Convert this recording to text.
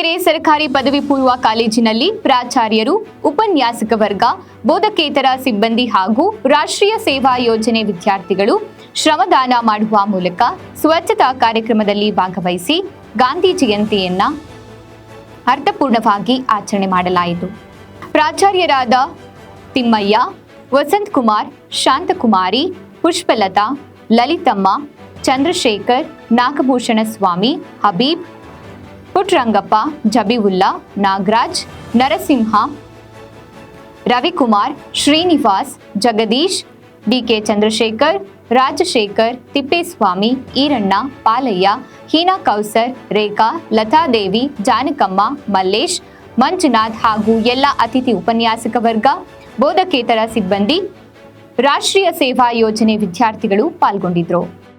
ಸರ್ಕಾರಿ ಪದವಿ ಪೂರ್ವ ಕಾಲೇಜಿನಲ್ಲಿ ಪ್ರಾಚಾರ್ಯರು, ಉಪನ್ಯಾಸಕ ವರ್ಗ, ಬೋಧಕೇತರ ಸಿಬ್ಬಂದಿ ಹಾಗೂ ರಾಷ್ಟ್ರೀಯ ಸೇವಾ ಯೋಜನೆ ವಿದ್ಯಾರ್ಥಿಗಳು ಶ್ರಮದಾನ ಮಾಡುವ ಮೂಲಕ ಸ್ವಚ್ಛತಾ ಕಾರ್ಯಕ್ರಮದಲ್ಲಿ ಭಾಗವಹಿಸಿ ಗಾಂಧಿ ಜಯಂತಿಯನ್ನ ಅರ್ಥಪೂರ್ಣವಾಗಿ ಆಚರಣೆ ಮಾಡಲಾಯಿತು. ಪ್ರಾಚಾರ್ಯರಾದ ತಿಮ್ಮಯ್ಯ ವಸಂತ್ ಕುಮಾರ್ ಶಾಂತಕುಮಾರಿ, ಪುಷ್ಪಲತಾ, ಲಲಿತಮ್ಮ, ಚಂದ್ರಶೇಖರ್ ನಾಗಭೂಷಣ ಸ್ವಾಮಿ ಹಬೀಬ್ ಪುಟ್ರಂಗಪ್ಪ, ಜಬೀವುಲ್ಲಾ, ನಾಗರಾಜ್, ನರಸಿಂಹ, ರವಿಕುಮಾರ್, ಶ್ರೀನಿವಾಸ್, ಜಗದೀಶ್, ಡಿಕೆ ಚಂದ್ರಶೇಖರ್, ರಾಜಶೇಖರ್, ತಿಪ್ಪೇಸ್ವಾಮಿ, ಈರಣ್ಣ, ಪಾಲಯ್ಯ, ಹೀನಾ ಕೌಸರ್, ರೇಖಾ, ಲತಾದೇವಿ, ಜಾನಕಮ್ಮ, ಮಲ್ಲೇಶ್, ಮಂಜುನಾಥ್ ಹಾಗೂ ಎಲ್ಲ ಅತಿಥಿ ಉಪನ್ಯಾಸಕ ವರ್ಗ, ಬೋಧಕೇತರ ಸಿಬ್ಬಂದಿ, ರಾಷ್ಟ್ರೀಯ ಸೇವಾ ಯೋಜನೆ ವಿದ್ಯಾರ್ಥಿಗಳು ಪಾಲ್ಗೊಂಡಿದ್ರು.